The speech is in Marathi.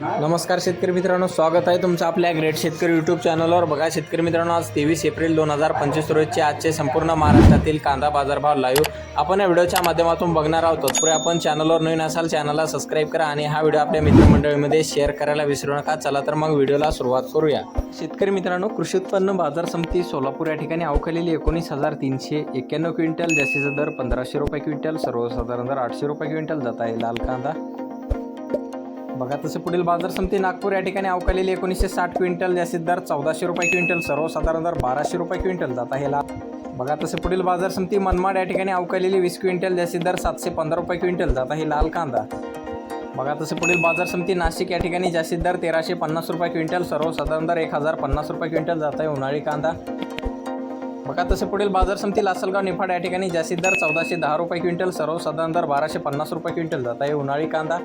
नमस्कार शेतकरी मित्रांनो स्वागत आहे तुमचं आपल्या ग्रेट शेतकरी यूट्यूब चॅनलवर बघा शेतकरी मित्रांनो आज तेवीस एप्रिल दोन हजार पंचवीस रोजचे आजचे संपूर्ण महाराष्ट्रातील कांदा बाजारभाव लाईव्ह आपण या व्हिडिओच्या माध्यमातून बघणार आहोत. तत्पूर्वी आपण चॅनलवर नवीन असाल चॅनलला सबस्क्राईब करा आणि हा व्हिडिओ आपल्या मित्रमंडळीमध्ये शेअर करायला विसरू नका. चला तर मग व्हिडिओला सुरुवात करूया. शेतकरी मित्रांनो कृषी उत्पन्न बाजार समिती सोलापूर या ठिकाणी अवकालेली एकोणीस हजार तीनशे एक्क्याण्णव क्विंटल जास्तीचा दर पंधराशे रुपये क्विंटल सर्वसाधारण दर आठशे रुपये क्विंटल जात आहे लाल कांदा बघा तसं पुढील बाजार समिती नागपूर या ठिकाणी अवकालेली एकोणीसशे साठ क्विंटल जास्तीत दर चौदाशे रुपये क्विंटल सर्वसाधारण दर बाराशे रुपये क्विंटल जात आहे. लाभ बघा तसे पुढील बाजार समिती मनमाड या ठिकाणी अवकालेली वीस क्विंटल जास्तीत दर सातशे पंधरा रुपये क्विंटल जात आहे लाल कांदा. बघा तसे पुढील बाजार समिती नाशिक या ठिकाणी जास्तीत दर तेराशे पन्नास रुपये क्विंटल सर्वसाधारण दर एक हजार पन्नास रुपये क्विंटल जात आहे उन्हाळी कांदा. बघा तसे पुढील बाजार समिती लासलगाव निफाड या ठिकाणी जास्तीत दर चौदाशे दहा रुपये क्विंटल सर्वसाधारण दर बाराशे पन्नास रुपये क्विंटल जात आहे उन्हाळी कांदा.